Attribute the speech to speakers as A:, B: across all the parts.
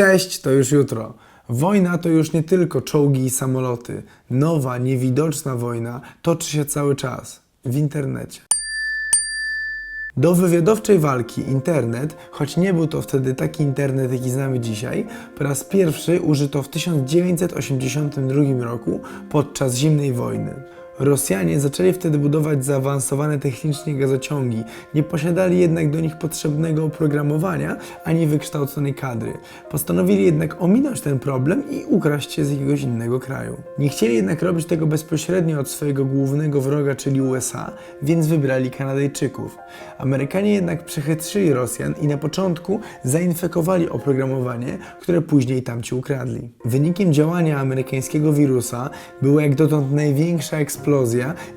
A: Cześć, to już jutro. Wojna to już nie tylko czołgi i samoloty. Nowa, niewidoczna wojna toczy się cały czas w internecie. Do wywiadowczej walki internet, choć nie był to wtedy taki internet, jaki znamy dzisiaj, po raz pierwszy użyto w 1982 roku podczas zimnej wojny. Rosjanie zaczęli wtedy budować zaawansowane technicznie gazociągi, nie posiadali jednak do nich potrzebnego oprogramowania ani wykształconej kadry. Postanowili jednak ominąć ten problem i ukraść się z jakiegoś innego kraju. Nie chcieli jednak robić tego bezpośrednio od swojego głównego wroga, czyli USA, więc wybrali Kanadyjczyków. Amerykanie jednak przechytrzyli Rosjan i na początku zainfekowali oprogramowanie, które później tamci ukradli. Wynikiem działania amerykańskiego wirusa była jak dotąd największa eksplozja,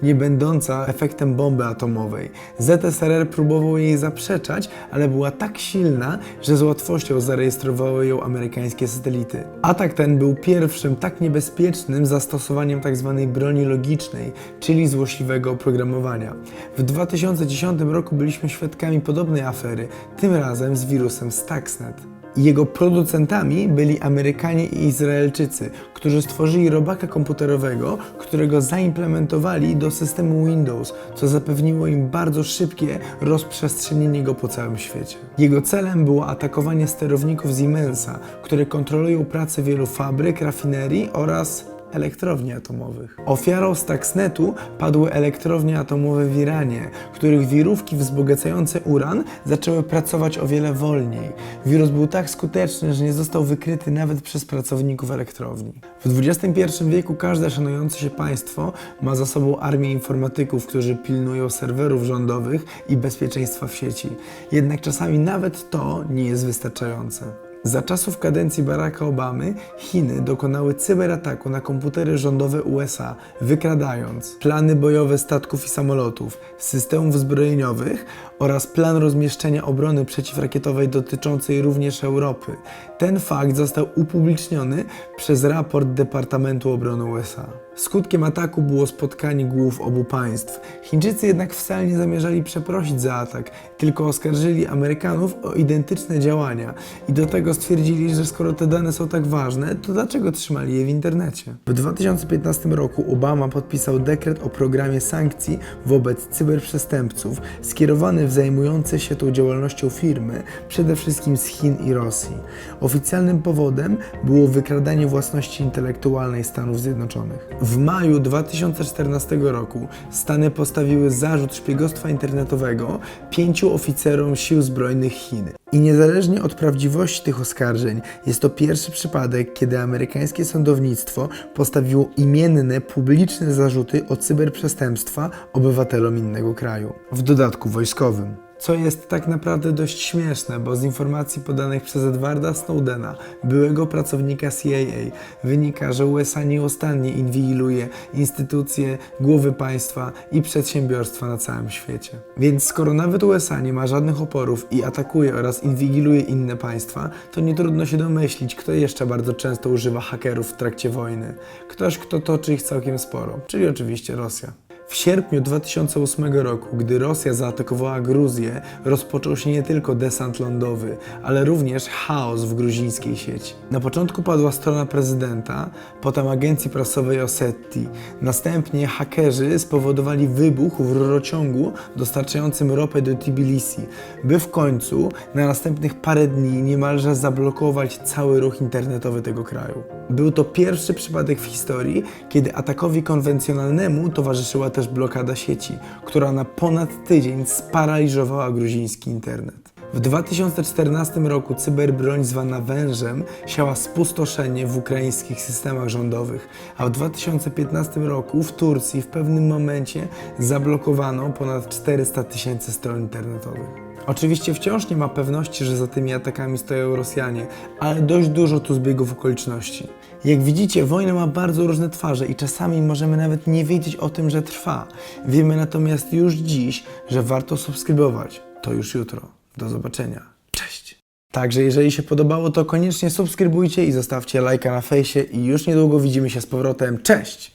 A: nie będąca efektem bomby atomowej. ZSRR próbował jej zaprzeczać, ale była tak silna, że z łatwością zarejestrowały ją amerykańskie satelity. Atak ten był pierwszym tak niebezpiecznym zastosowaniem tzw. broni logicznej, czyli złośliwego oprogramowania. W 2010 roku byliśmy świadkami podobnej afery, tym razem z wirusem Stuxnet. Jego producentami byli Amerykanie i Izraelczycy, którzy stworzyli robaka komputerowego, którego zaimplementowali do systemu Windows, co zapewniło im bardzo szybkie rozprzestrzenienie go po całym świecie. Jego celem było atakowanie sterowników Siemensa, które kontrolują pracę wielu fabryk, rafinerii oraz elektrowni atomowych. Ofiarą Stuxnetu padły elektrownie atomowe w Iranie, których wirówki wzbogacające uran zaczęły pracować o wiele wolniej. Wirus był tak skuteczny, że nie został wykryty nawet przez pracowników elektrowni. W XXI wieku każde szanujące się państwo ma za sobą armię informatyków, którzy pilnują serwerów rządowych i bezpieczeństwa w sieci. Jednak czasami nawet to nie jest wystarczające. Za czasów kadencji Baracka Obamy Chiny dokonały cyberataku na komputery rządowe USA, wykradając plany bojowe statków i samolotów, systemów zbrojeniowych oraz plan rozmieszczenia obrony przeciwrakietowej dotyczącej również Europy. Ten fakt został upubliczniony przez raport Departamentu Obrony USA. Skutkiem ataku było spotkanie głów obu państw. Chińczycy jednak wcale nie zamierzali przeprosić za atak, tylko oskarżyli Amerykanów o identyczne działania i do tego stwierdzili, że skoro te dane są tak ważne, to dlaczego trzymali je w internecie? W 2015 roku Obama podpisał dekret o programie sankcji wobec cyberprzestępców skierowany w zajmujące się tą działalnością firmy, przede wszystkim z Chin i Rosji. Oficjalnym powodem było wykradanie własności intelektualnej Stanów Zjednoczonych. W maju 2014 roku Stany postawiły zarzut szpiegostwa internetowego pięciu oficerom sił zbrojnych Chin. I niezależnie od prawdziwości tych oskarżeń, jest to pierwszy przypadek, kiedy amerykańskie sądownictwo postawiło imienne, publiczne zarzuty o cyberprzestępstwa obywatelom innego kraju. W dodatku wojskowym. Co jest tak naprawdę dość śmieszne, bo z informacji podanych przez Edwarda Snowdena, byłego pracownika CIA, wynika, że USA nieustannie inwigiluje instytucje, głowy państwa i przedsiębiorstwa na całym świecie. Więc skoro nawet USA nie ma żadnych oporów i atakuje oraz inwigiluje inne państwa, to nie trudno się domyślić, kto jeszcze bardzo często używa hakerów w trakcie wojny. Ktoś, kto toczy ich całkiem sporo, czyli oczywiście Rosja. W sierpniu 2008 roku, gdy Rosja zaatakowała Gruzję, rozpoczął się nie tylko desant lądowy, ale również chaos w gruzińskiej sieci. Na początku padła strona prezydenta, potem agencji prasowej Ossetii. Następnie hakerzy spowodowali wybuch w rurociągu dostarczającym ropę do Tbilisi, by w końcu na następnych parę dni niemalże zablokować cały ruch internetowy tego kraju. Był to pierwszy przypadek w historii, kiedy atakowi konwencjonalnemu towarzyszyła też blokada sieci, która na ponad tydzień sparaliżowała gruziński internet. W 2014 roku cyberbroń zwana wężem siała spustoszenie w ukraińskich systemach rządowych, a w 2015 roku w Turcji w pewnym momencie zablokowano ponad 400 tysięcy stron internetowych. Oczywiście wciąż nie ma pewności, że za tymi atakami stoją Rosjanie, ale dość dużo tu zbiegów okoliczności. Jak widzicie, wojna ma bardzo różne twarze i czasami możemy nawet nie wiedzieć o tym, że trwa. Wiemy natomiast już dziś, że warto subskrybować. To już jutro. Do zobaczenia. Cześć! Także jeżeli się podobało, to koniecznie subskrybujcie i zostawcie lajka na fejsie i już niedługo widzimy się z powrotem. Cześć!